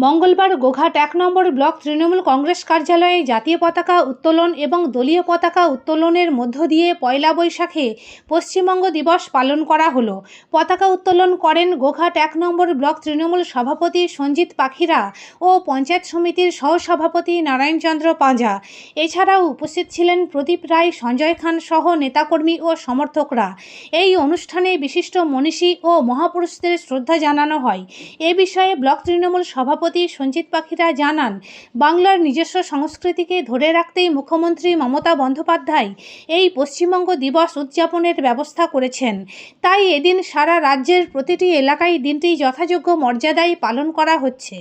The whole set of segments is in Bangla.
মঙ্গলবার গোঘাট এক নম্বর ব্লক তৃণমূল কংগ্রেস কার্যালয়ে জাতীয় পতাকা উত্তোলন এবং দলীয় পতাকা উত্তোলনের মধ্য দিয়ে পয়লা বৈশাখে পশ্চিমবঙ্গ দিবস পালন করা হলো। পতাকা উত্তোলন করেন গোঘাট এক নম্বর ব্লক তৃণমূল সভাপতি সঞ্জিত পাখিরা ও পঞ্চায়েত সমিতির সহসভাপতি নারায়ণচন্দ্র পাঁজা। এছাড়াও উপস্থিত ছিলেন প্রদীপ রায়, সঞ্জয় খান সহ নেতাকর্মী ও সমর্থকরা। এই অনুষ্ঠানে বিশিষ্ট মনীষী ও মহাপুরুষদের শ্রদ্ধা জানানো হয়। এ বিষয়ে ব্লক তৃণমূল সভাপতি সঞ্জিত পাখিরা জানান, বাংলার নিজস্ব সংস্কৃতিকে ধরে রাখতেই মুখ্যমন্ত্রী মমতা বন্দ্যোপাধ্যায় এই পশ্চিমবঙ্গ দিবস উদযাপনের ব্যবস্থা করেছেন। তাই এদিন সারা রাজ্যের প্রতিটি এলাকায় দিনটি যথাযোগ্য মর্যাদায় পালন করা হচ্ছে।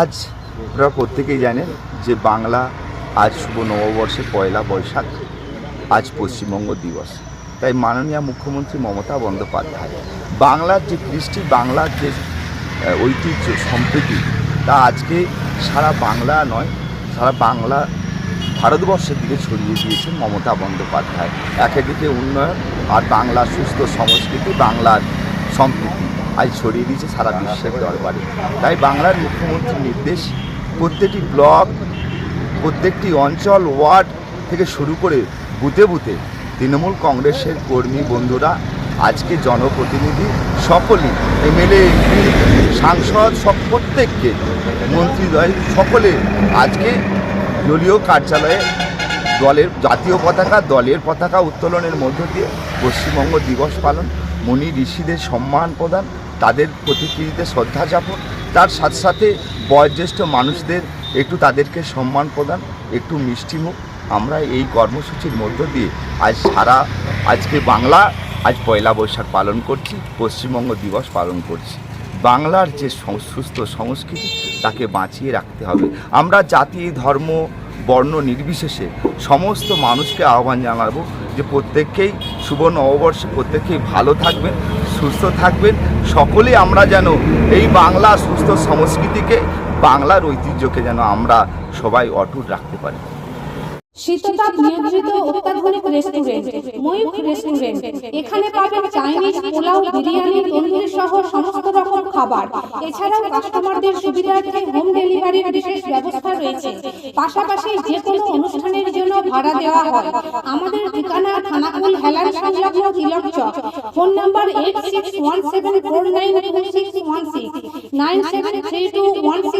আজ আপনারা প্রত্যেকেই জানেন যে বাংলা আজ শুভ নববর্ষে পয়লা বৈশাখ, আজ পশ্চিমবঙ্গ দিবস। তাই মাননীয় মুখ্যমন্ত্রী মমতা বন্দ্যোপাধ্যায় বাংলার যে কৃষ্টি, বাংলার যে ঐতিহ্য, সম্প্রীতি। তা আজকে সারা বাংলা নয়, সারা বাংলা ভারতবর্ষের দিকে ছড়িয়ে দিয়েছে মমতা বন্দ্যোপাধ্যায়। একেদিকে উন্নয়ন আর বাংলার সুস্থ সংস্কৃতি, বাংলার সম্প্রীতি। আজ ছড়িয়ে দিয়েছে সারা বিশ্বের দরবারে। তাই বাংলার মুখ্যমন্ত্রীর নির্দেশ প্রত্যেকটি ব্লক, প্রত্যেকটি অঞ্চল, ওয়ার্ড থেকে শুরু করে বুথে বুথে তৃণমূল কংগ্রেসের কর্মী বন্ধুরা আজকে জনপ্রতিনিধি সকলেই, এমএলএ এমপি সাংসদ, সব প্রত্যেককে মন্ত্রীদ্বয় সকলে আজকে দলীয় কার্যালয়ে দলের জাতীয় পতাকা, দলের পতাকা উত্তোলনের মধ্য দিয়ে পশ্চিমবঙ্গ দিবস পালন মণি ঋষিদের সম্মান প্রদান, তাদের প্রতিকৃতিতে শ্রদ্ধা যাপন তার সাথে সাথে বয়োজ্যেষ্ঠ মানুষদের একটু তাদেরকে সম্মান প্রদান, একটু মিষ্টিমুখ। আমরা এই কর্মসূচির মধ্য দিয়ে আজ সারা, আজকে বাংলা আজ পয়লা বৈশাখ পালন করছি, পশ্চিমবঙ্গ দিবস পালন করছি। বাংলার যে সুস্থ সংস্কৃতি, তাকে বাঁচিয়ে রাখতে হবে। আমরা জাতি, ধর্ম, বর্ণ নির্বিশেষে সমস্ত মানুষকে আহ্বান জানাব যে প্রত্যেককেই শুভ নববর্ষে প্রত্যেকেই ভালো থাকবেন, সুস্থ থাকবেন। সকলেই আমরা যেন এই বাংলা সুস্থ সংস্কৃতিকে, বাংলার ঐতিহ্যকে যেন আমরা সবাই অটুট রাখতে পারি। শীততাপ নিয়ন্ত্রিত অত্যাধুনিক রেস্টুরেন্ট ময়ূখ রেস্টুরেন্ট এখানে পাবেন চাইনিজ পোলাও, বিরিয়ানি, তন্দুরি সহ সমস্ত রকম খাবার। এছাড়াও কাস্টমারদের সুবিধার্থে হোম ডেলিভারির বিশেষ ব্যবস্থা রয়েছে। পাশাপাশি যে কোনো অনুষ্ঠানের জন্য ভাড়া দেওয়া হয়। আমাদের ঠিকানা থানাকুল হেলান সংলগ্ন Tilak Chak. Phone number eight six one seven four nine two six one six nine seven three two one six